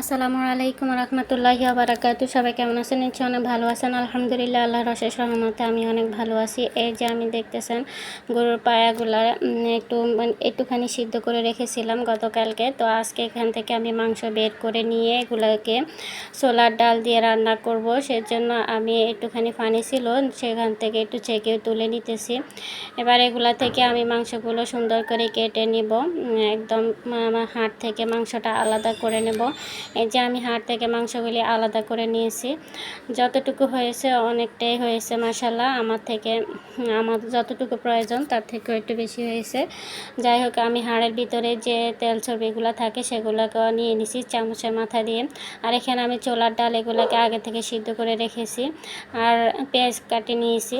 আসসালামু আলাইকুম রহমতুল্লাহি বারাকাতু সবাই কেমন আছেন? নিশ্চয় অনেক ভালো আছেন। আলহামদুলিল্লাহ, আল্লাহর অশেষ রহমতে আমি অনেক ভালো আছি। এই যে আমি দেখতেছেন, গরুর পায়াগুলা একটু মানে একটুখানি সিদ্ধ করে রেখেছিলাম গতকালকে। তো আজকে এখান থেকে আমি মাংস বের করে নিয়ে এগুলোকে সোলার ডাল দিয়ে রান্না করব। সেজন্য আমি একটুখানি পানি ছিল, সেখান থেকে একটু ছেঁকে তুলে নিতেছি। এবার এগুলা থেকে আমি মাংসগুলো সুন্দর করে কেটে নিব। একদম হাড় থেকে মাংসটা আলাদা করে নেব। এই যে আমি হাড় থেকে মাংসগুলি আলাদা করে নিয়েছি। যতটুকু হয়েছে অনেকটাই হয়েছে মাসাল্লাহ আমার থেকে, আমার যতটুকু প্রয়োজন তার থেকেও একটু বেশি হয়েছে। যাই হোক, আমি হাড়ের ভিতরে যে তেল চর্বিগুলো থাকে সেগুলোকে নিয়ে নিছি চামচের মাথা দিয়ে। আর এখানে আমি ছোলার ডাল এগুলোকে আগে থেকে সিদ্ধ করে রেখেছি। আর পেঁয়াজ কাটে নিয়েছি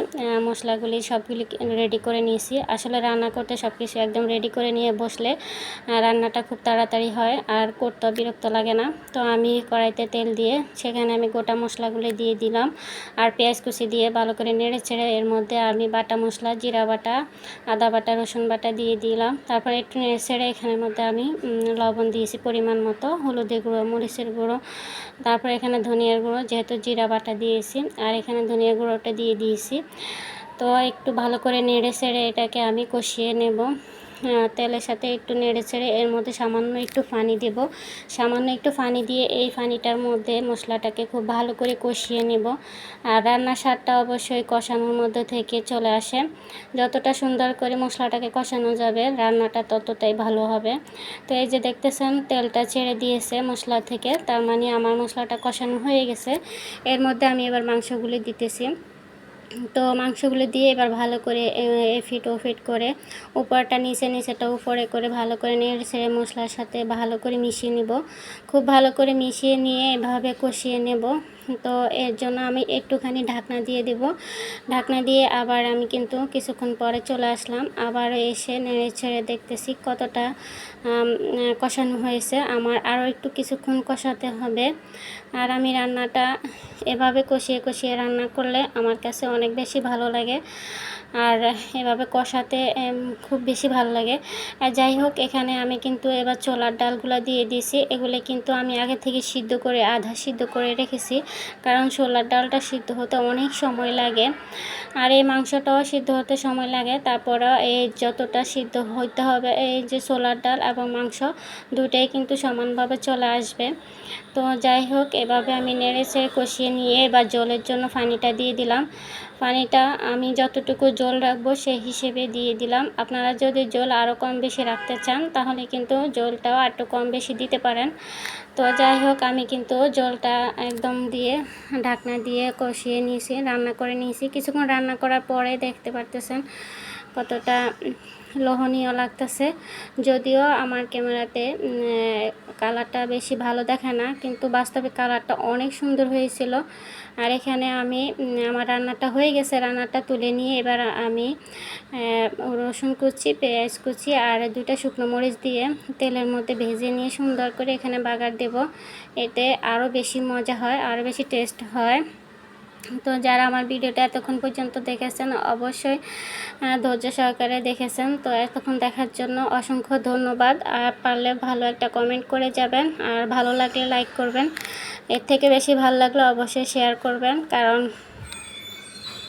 মশলাগুলি সবগুলি রেডি করে নিয়েছি। আসলে রান্না করতে সব কিছু একদম রেডি করে নিয়ে বসলে রান্নাটা খুব তাড়াতাড়ি হয় আর করতে বিরক্ত লাগে না। তো আমি কড়াইতে তেল দিয়ে, সেখানে আমি গোটা মশলাগুলি দিয়ে দিলাম। আর পেঁয়াজ কুচি দিয়ে ভালো করে নেড়ে ছেড়ে এর মধ্যে আমি বাটা মশলা, জিরা বাটা, আদা বাটা, রসুন বাটা দিয়ে দিলাম। তারপরে একটু নেড়ে ছেড়ে এখানের মধ্যে আমি লবণ দিয়েছি পরিমাণ মতো হলুদের গুঁড়ো, মরিচের গুঁড়ো। তারপরে এখানে ধনিয়ার গুঁড়ো, যেহেতু জিরা বাটা দিয়েছি, আর এখানে ধনিয়ার গুঁড়োটা দিয়ে দিয়েছি। তো একটু ভালো করে নেড়ে ছেড়ে এটাকে আমি কষিয়ে নেব। তেলের সাথে একটু নেড়ে ছেড়ে এর মধ্যে সামান্য একটু পানি দেব। সামান্য একটু পানি দিয়ে এই পানিটার মধ্যে মশলাটাকে খুব ভালো করে কষিয়ে নেব। আর রান্নার স্বাদটা অবশ্যই কষানোর মধ্যে থেকে চলে আসে। যতটা সুন্দর করে মশলাটাকে কষানো যাবে, রান্নাটা ততটাই ভালো হবে। তো এই যে দেখতেছেন, তেলটা ছেড়ে দিয়েছে মশলা থেকে, তার মানে আমার মশলাটা কষানো হয়ে গেছে। এর মধ্যে আমি এবার মাংসগুলি দিতেছি। তো মাংসগুলো দিয়ে এবার ভালো করে, এ- এফিট ওফিট করে উপরটা নিচে, নিচেটা উপরে করে ভালো করে নেড়ে মশলার সাথে ভালো করে মিশিয়ে নিব। খুব ভালো করে মিশিয়ে নিয়ে এভাবে কষিয়ে নেব। তো এর জন্য আমি একটুখানি ঢাকনা দিয়ে দেব। ঢাকনা দিয়ে আবার আমি কিন্তু কিছুক্ষণ পরে চলে আসলাম। আবার এসে নেড়ে ছেড়ে দেখতেছি কতটা কষানো হয়েছে। আমার আরও একটু কিছুক্ষণ কষাতে হবে। আর আমি রান্নাটা এভাবে কষিয়ে কষিয়ে রান্না করলে আমার কাছে অনেক বেশি ভালো লাগে। আর এভাবে কষাতে খুব বেশি ভালো লাগে। আর যাই হোক, এখানে আমি কিন্তু এবার ছোলার ডালগুলো দিয়ে দিয়েছি। এগুলো কিন্তু আমি আগে থেকে সিদ্ধ করে, আধা সিদ্ধ করে রেখেছি। কারণ ছোলার ডালটা সিদ্ধ হতে অনেক সময় লাগে। আর এই মাংসটাও সিদ্ধ হতে সময় লাগে। তারপরে এই যতটা সিদ্ধ হইতে হবে, এই যে ছোলার ডাল এবং মাংস দুটাই কিন্তু সমানভাবে চলে আসবে। তো যাই হোক, এভাবে আমি নেড়েছে কষিয়ে নিয়ে এবার জলের জন্য পানিটা দিয়ে দিলাম। পানিটা আমি যতটুকু জল রাখব সেই হিসেবে দিয়ে দিলাম। আপনারা যদি জল আরও কম বেশি রাখতে চান, তাহলে কিন্তু জলটাও একটু কম বেশি দিতে পারেন। তো যাই হোক, আমি কিন্তু জলটা একদম দিয়ে ঢাকনা দিয়ে কষিয়ে নিয়েছি, রান্না করে নিয়েছি। কিছুক্ষণ রান্না করার পরে দেখতে পারতেছেন কতটা লোহনীয় লাগতেছে। যদিও আমার ক্যামেরাতে কালারটা বেশি ভালো দেখে না, কিন্তু বাস্তবে কালারটা অনেক সুন্দর হয়েছিল। আর এখানে আমি আমার রান্নাটা হয়ে গেছে, রান্নাটা তুলে নিয়ে এবার আমি রসুন কুচি, পেঁয়াজ কুচি আর দুইটা শুকনো মরিচ দিয়ে তেলের মধ্যে ভেজে নিয়ে সুন্দর করে এখানে বাগার দেব। এতে আরও বেশি মজা হয়, আরও বেশি টেস্ট হয়। তো যারা আমার ভিডিওটা এতক্ষণ পর্যন্ত দেখেছেন, অবশ্যই ধৈর্য সহকারে দেখেছেন। তো এতক্ষণ দেখার জন্য অসংখ্য ধন্যবাদ। আর পারলে ভালো একটা কমেন্ট করে যাবেন। আর ভালো লাগলে লাইক করবেন। এর থেকে বেশি ভালো লাগলে অবশ্যই শেয়ার করবেন। কারণ